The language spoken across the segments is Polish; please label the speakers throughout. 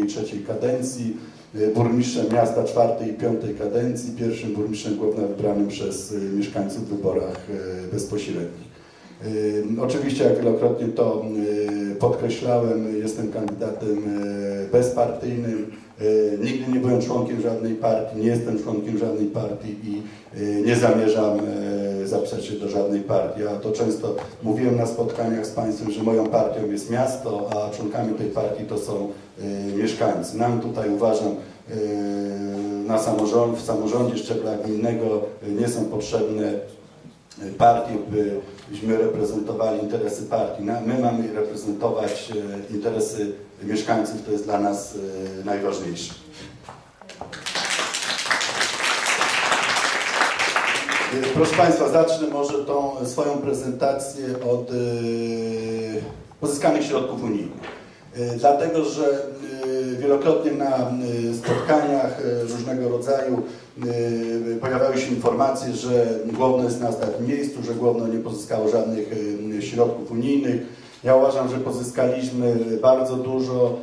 Speaker 1: drugiej, trzeciej kadencji, burmistrzem miasta czwartej i piątej kadencji, pierwszym burmistrzem Głowna wybranym przez mieszkańców w wyborach bezpośrednich. Oczywiście, jak wielokrotnie to podkreślałem, jestem kandydatem bezpartyjnym, nigdy nie byłem członkiem żadnej partii, nie jestem członkiem żadnej partii i nie zamierzam zapisać się do żadnej partii. Ja to często mówiłem na spotkaniach z Państwem, że moją partią jest miasto, a członkami tej partii to są mieszkańcy. Nam tutaj uważam, na samorząd, w samorządzie szczebla gminnego nie są potrzebne partii, byśmy reprezentowali interesy partii. My mamy reprezentować interesy mieszkańców, to jest dla nas najważniejsze. Proszę Państwa, zacznę może tą swoją prezentację od pozyskanych środków unijnych. Dlatego, że wielokrotnie na spotkaniach różnego rodzaju pojawiały się informacje, że Głowno jest na ostatnim miejscu, że Głowno nie pozyskało żadnych środków unijnych. Ja uważam, że pozyskaliśmy bardzo dużo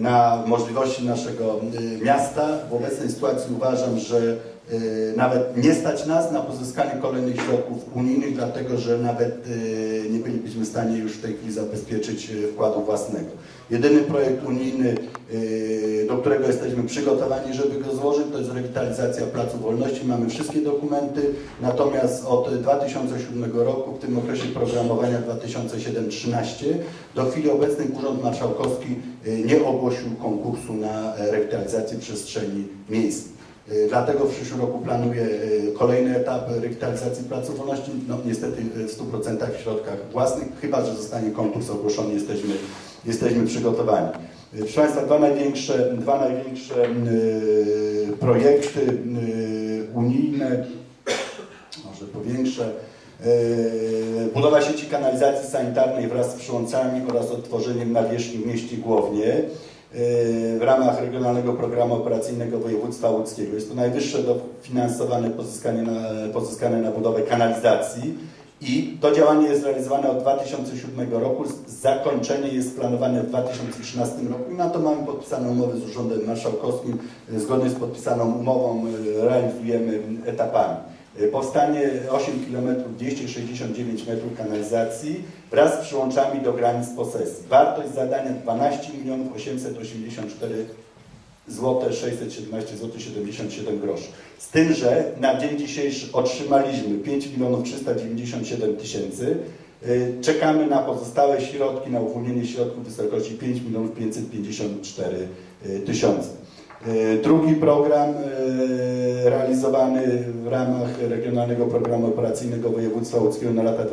Speaker 1: na możliwości naszego miasta. W obecnej sytuacji uważam, że nawet nie stać nas na pozyskanie kolejnych środków unijnych, dlatego że nawet nie bylibyśmy w stanie już w tej chwili zabezpieczyć wkładu własnego. Jedyny projekt unijny, do którego jesteśmy przygotowani, żeby go złożyć, to jest rewitalizacja Placu Wolności. Mamy wszystkie dokumenty, natomiast od 2007 roku, w tym okresie programowania 2007-2013, do chwili obecnej Urząd Marszałkowski nie ogłosił konkursu na rewitalizację przestrzeni miejskich. Dlatego w przyszłym roku planuję kolejny etap rewitalizacji Placu Wolności. No niestety w 100% w środkach własnych, chyba że zostanie konkurs ogłoszony, jesteśmy, jesteśmy przygotowani. Proszę Państwa, dwa największe, dwa największe projekty unijne, może powiększe, budowa sieci kanalizacji sanitarnej wraz z przyłączami oraz odtworzeniem nawierzchni w mieście Głownie w ramach Regionalnego Programu Operacyjnego Województwa Łódzkiego. Jest to najwyższe dofinansowane pozyskanie na, pozyskane na budowę kanalizacji i to działanie jest realizowane od 2007 roku. Zakończenie jest planowane w 2013 roku i na to mamy podpisane umowy z Urzędem Marszałkowskim. Zgodnie z podpisaną umową realizujemy etapami. Powstanie 8 km 269 metrów kanalizacji wraz z przyłączami do granic posesji. Wartość zadania 12 884 zł 617 zł 77 groszy. Z tym, że na dzień dzisiejszy otrzymaliśmy 5 397 tysięcy. Czekamy na pozostałe środki, na uwolnienie środków w wysokości 5 554 tysiące. Drugi program realizowany w ramach Regionalnego Programu Operacyjnego Województwa Łódzkiego na lata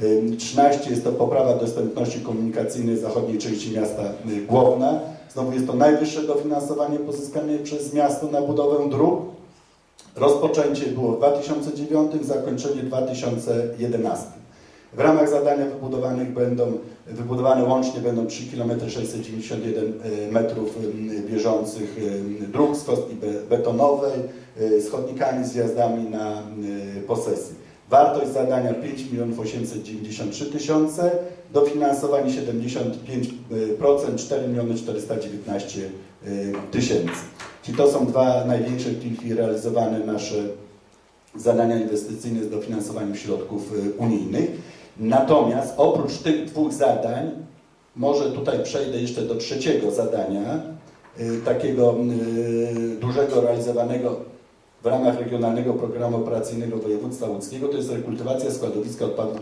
Speaker 1: 2007-2013 jest to poprawa dostępności komunikacyjnej zachodniej części miasta Głowna. Znowu jest to najwyższe dofinansowanie pozyskane przez miasto na budowę dróg. Rozpoczęcie było w 2009, zakończenie w 2011. W ramach zadania wybudowanych będą, wybudowane łącznie będą 3 km 691 metrów bieżących dróg z kostki betonowej, z chodnikami, zjazdami na posesji. Wartość zadania 5 893 tysiące, dofinansowanie 75%, 4 419 tysięcy. Czyli to są dwa największe w tej chwili realizowane nasze zadania inwestycyjne z dofinansowaniem środków unijnych. Natomiast oprócz tych dwóch zadań, może tutaj przejdę jeszcze do trzeciego zadania, takiego dużego realizowanego w ramach Regionalnego Programu Operacyjnego Województwa Łódzkiego, to jest rekultywacja składowiska odpadów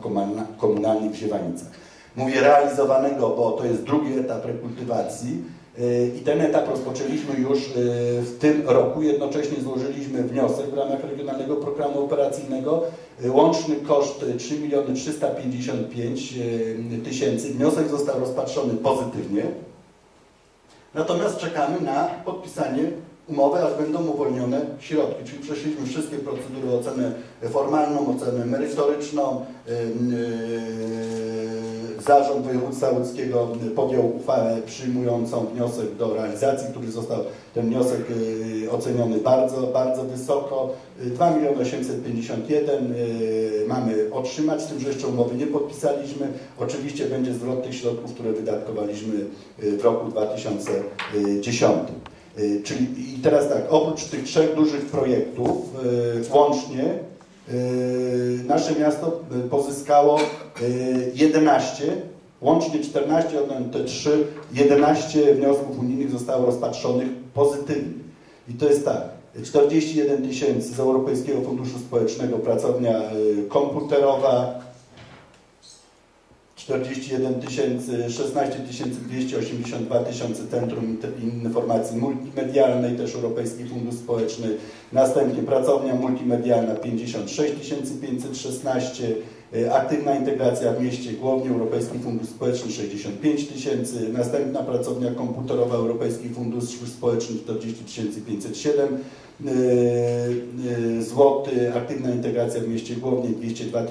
Speaker 1: komunalnych w Siewanicach. Mówię realizowanego, bo to jest drugi etap rekultywacji i ten etap rozpoczęliśmy już w tym roku. Jednocześnie złożyliśmy wniosek w ramach Regionalnego Programu Operacyjnego. Łączny koszt 3 355 tysięcy. Wniosek został rozpatrzony pozytywnie. Natomiast czekamy na podpisanie umowy, aż będą uwolnione środki. Czyli przeszliśmy wszystkie procedury, ocenę formalną, ocenę merytoryczną, Zarząd Województwa Łódzkiego podjął uchwałę przyjmującą wniosek do realizacji, który został ten wniosek y, oceniony bardzo, bardzo wysoko. Y, 2 miliony 851 y, mamy otrzymać, z tym, że jeszcze umowy nie podpisaliśmy. Oczywiście będzie zwrot tych środków, które wydatkowaliśmy w roku 2010. Y, Czyli i teraz tak, oprócz tych trzech dużych projektów y, łącznie y, nasze miasto pozyskało y, 11, łącznie 14, oddam te 3, 11 wniosków unijnych zostało rozpatrzonych pozytywnie. I to jest tak, 41 tysięcy z Europejskiego Funduszu Społecznego pracownia komputerowa, 41 tysięcy, 16 282 tysiące Centrum Informacji Multimedialnej, też Europejski Fundusz Społeczny. Następnie pracownia multimedialna 56 516, y, aktywna integracja w mieście Głownie, Europejski Fundusz Społeczny 65 tysięcy, następna pracownia komputerowa Europejski Fundusz Społeczny 40 507 y, złoty, aktywna integracja w mieście Głownie 202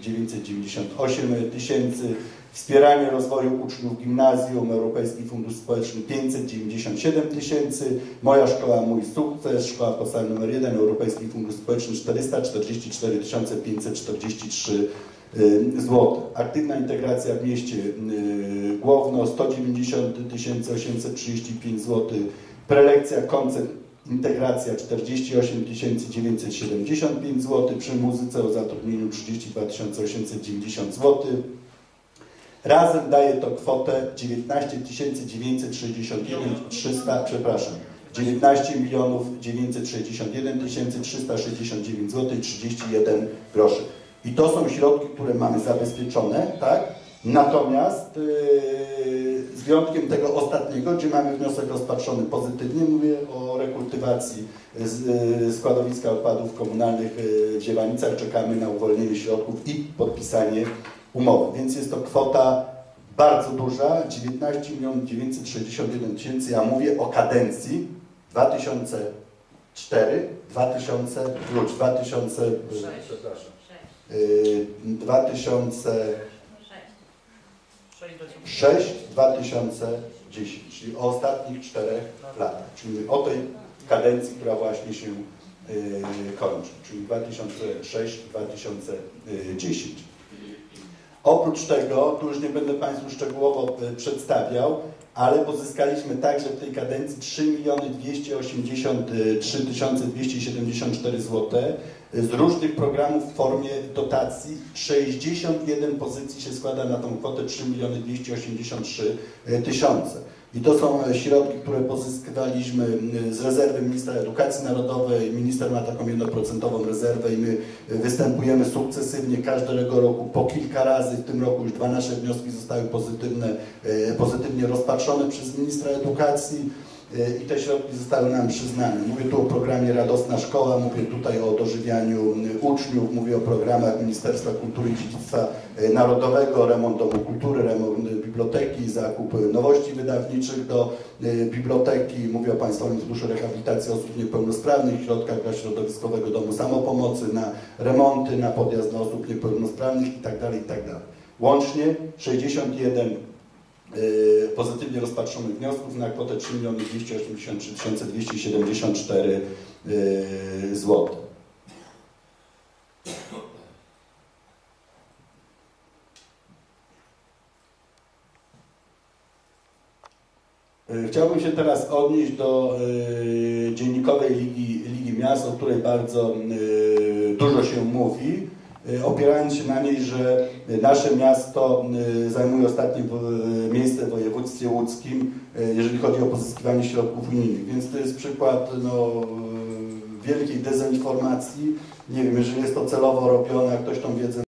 Speaker 1: 998 tysięcy, wspieranie rozwoju uczniów gimnazjum, Europejski Fundusz Społeczny 597 tysięcy, moja szkoła, mój sukces, szkoła podstawowa nr 1, Europejski Fundusz Społeczny 444 543 zł. Aktywna integracja w mieście y, Głowno 190 835 zł, prelekcja, koncert Integracja 48 975 zł, przy muzyce o zatrudnieniu 32 890 zł. Razem daje to kwotę 19 961 300, przepraszam, 19 milionów 961 369 zł 31 groszy. I to są środki, które mamy zabezpieczone, tak? Natomiast yy, z wyjątkiem tego ostatniego, gdzie mamy wniosek rozpatrzony pozytywnie, mówię o rekultywacji z, yy, składowiska odpadów komunalnych yy, w Ziewanicach, czekamy na uwolnienie środków i podpisanie umowy. Więc jest to kwota bardzo duża, 19 961 tysięcy. Ja mówię o kadencji 2004, 2000, wróć, 2000,
Speaker 2: Przepraszam.
Speaker 1: yy, 2000
Speaker 2: Sześć.
Speaker 1: 6-2010, czyli o ostatnich czterech latach, czyli o tej kadencji, która właśnie się y, kończy, czyli 2006-2010. Oprócz tego, tu już nie będę Państwu szczegółowo y, przedstawiał, ale pozyskaliśmy także w tej kadencji 3 miliony 283 274 zł z różnych programów w formie dotacji. 61 pozycji się składa na tą kwotę 3 miliony 283 tysiące. I to są e, środki, które pozyskiwaliśmy z rezerwy Ministra Edukacji Narodowej. Minister ma taką jednoprocentową rezerwę i my e, występujemy sukcesywnie każdego roku po kilka razy. W tym roku już dwa nasze wnioski zostały pozytywne, e, pozytywnie rozpatrzone przez Ministra Edukacji i te środki zostały nam przyznane. Mówię tu o programie Radosna Szkoła, mówię tutaj o dożywianiu m, uczniów, mówię o programach Ministerstwa Kultury i Dziedzictwa e, Narodowego, remont Domu Kultury, remont biblioteki, zakup nowości wydawniczych do biblioteki, mówię o Państwowym Funduszu Rehabilitacji Osób Niepełnosprawnych, środkach dla Środowiskowego Domu Samopomocy, na remonty, na podjazd dla osób niepełnosprawnych itd. itd. Łącznie 61 y, pozytywnie rozpatrzonych wniosków na kwotę 3 283 274 zł. Y, Chciałbym się teraz odnieść do y, Dziennikowej Ligi, Ligi Miast, o której bardzo y, dużo się mówi, y, opierając się na niej, że nasze miasto y, zajmuje ostatnie w- miejsce w województwie łódzkim, jeżeli chodzi o pozyskiwanie środków unijnych. Więc to jest przykład no, wielkiej dezinformacji. Nie wiem, jeżeli jest to celowo robione, a ktoś tą wiedzę